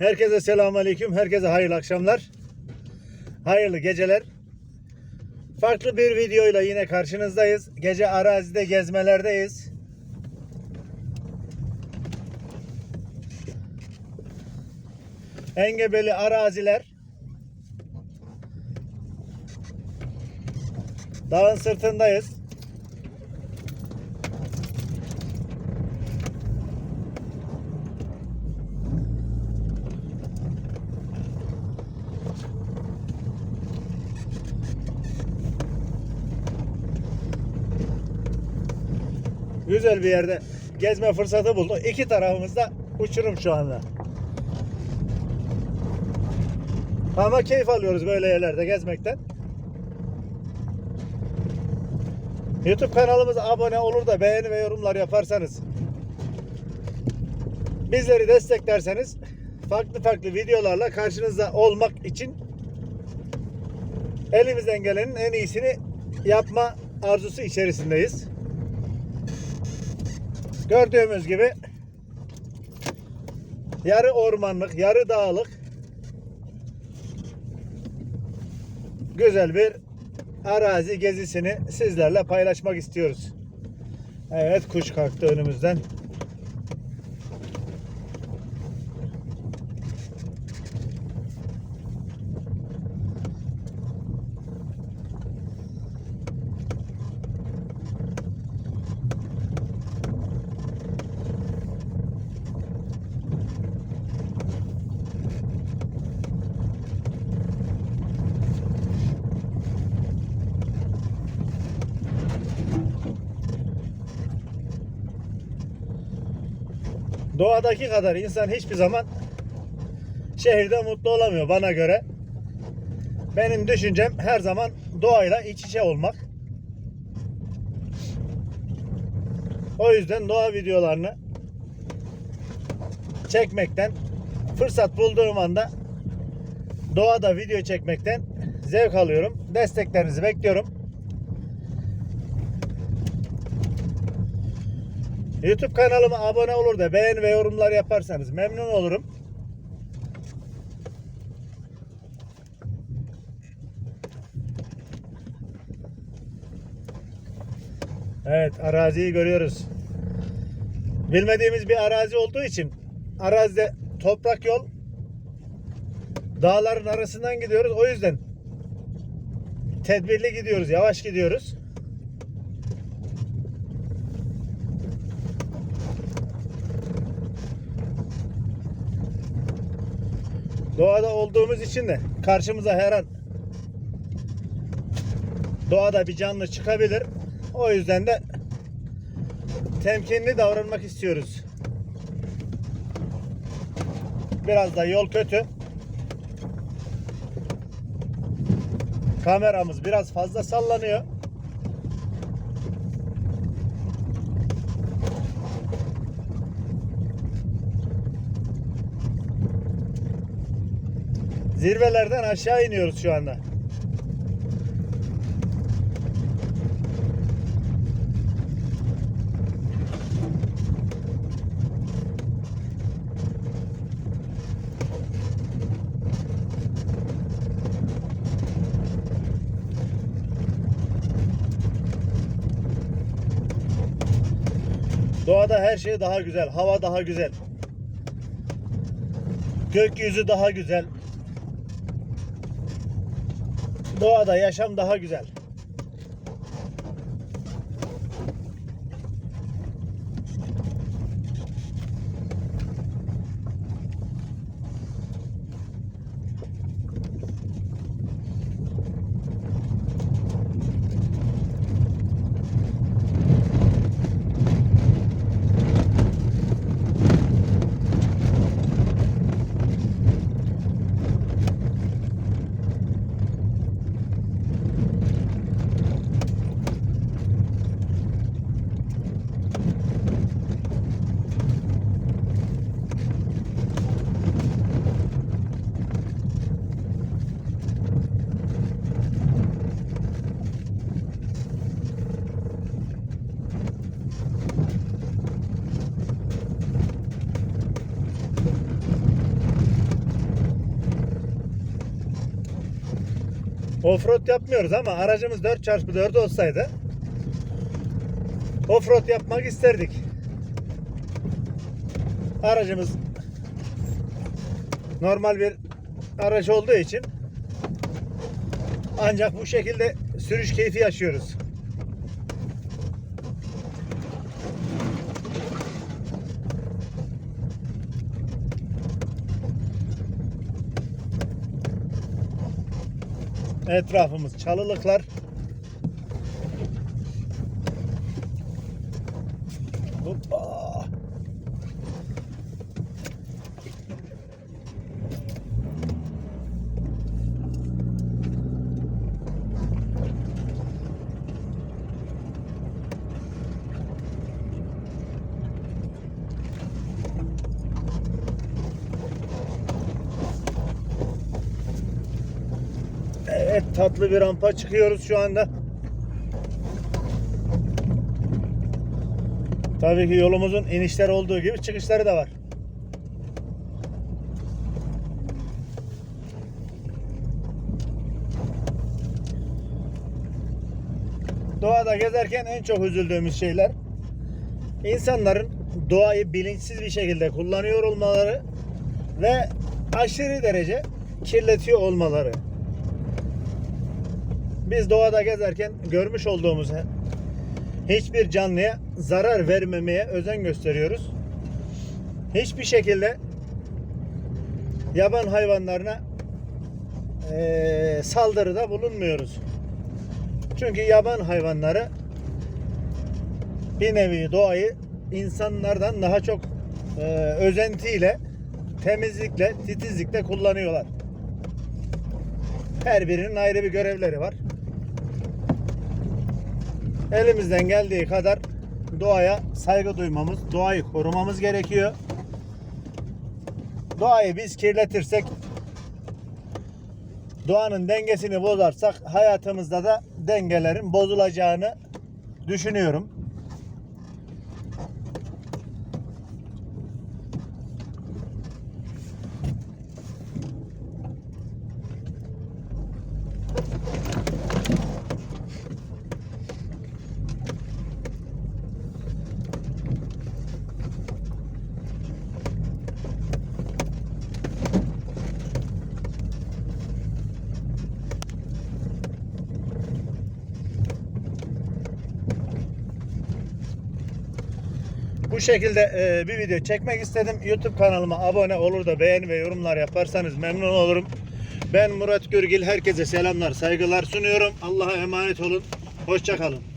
Herkese selamünaleyküm. Herkese hayırlı akşamlar. Hayırlı geceler. Farklı bir videoyla yine karşınızdayız. Gece arazide gezmelerdeyiz. Engebeli araziler. Dağın sırtındayız. Güzel bir yerde gezme fırsatı bulduk. İki tarafımızda uçurum şu anda. Ama keyif alıyoruz böyle yerlerde gezmekten. YouTube kanalımıza abone olur da beğeni ve yorumlar yaparsanız bizleri desteklerseniz farklı farklı videolarla karşınızda olmak için elimizden gelenin en iyisini yapma arzusu içerisindeyiz. Gördüğümüz gibi yarı ormanlık, yarı dağlık güzel bir arazi gezisini sizlerle paylaşmak istiyoruz. Evet kuş kalktı önümüzden. Doğadaki kadar insan hiçbir zaman şehirde mutlu olamıyor bana göre. Benim düşüncem her zaman doğayla iç içe olmak. O yüzden doğa videolarını çekmekten fırsat bulduğum anda doğada video çekmekten zevk alıyorum. Desteklerinizi bekliyorum. YouTube kanalıma abone olur da beğeni ve yorumlar yaparsanız memnun olurum. Evet araziyi görüyoruz. Bilmediğimiz bir arazi olduğu için arazide toprak yol dağların arasından gidiyoruz. O yüzden tedbirli gidiyoruz, yavaş gidiyoruz. Doğada olduğumuz için de karşımıza her an doğada bir canlı çıkabilir. O yüzden de temkinli davranmak istiyoruz. Biraz da yol kötü. Kameramız biraz fazla sallanıyor. Zirvelerden aşağı iniyoruz şu anda. Doğada her şey daha güzel, hava daha güzel. Gökyüzü daha güzel. Doğada yaşam daha güzel. Offroad yapmıyoruz ama aracımız 4x4 olsaydı offroad yapmak isterdik. Aracımız normal bir araç olduğu için ancak bu şekilde sürüş keyfi yaşıyoruz. Etrafımız çalılıklar. Hoppa. Tatlı bir rampa çıkıyoruz şu anda. Tabii ki yolumuzun inişler olduğu gibi çıkışları da var. Doğada gezerken en çok üzüldüğümüz şeyler insanların doğayı bilinçsiz bir şekilde kullanıyor olmaları ve aşırı derece kirletiyor olmaları. Biz doğada gezerken görmüş olduğumuz hiçbir canlıya zarar vermemeye özen gösteriyoruz. Hiçbir şekilde yaban hayvanlarına eee, saldırıda bulunmuyoruz. Çünkü yaban hayvanları bir nevi doğayı insanlardan daha çok eee, özentiyle, temizlikle, titizlikle kullanıyorlar. Her birinin ayrı bir görevleri var. Elimizden geldiği kadar doğaya saygı duymamız, doğayı korumamız gerekiyor. Doğayı biz kirletirsek, doğanın dengesini bozarsak hayatımızda da dengelerin bozulacağını düşünüyorum. Bu şekilde e, bir video çekmek istedim. YouTube kanalıma abone olur da beğeni ve yorumlar yaparsanız memnun olurum. Ben Murat Gürgil. Herkese selamlar, saygılar sunuyorum. Allah'a emanet olun. Hoşçakalın.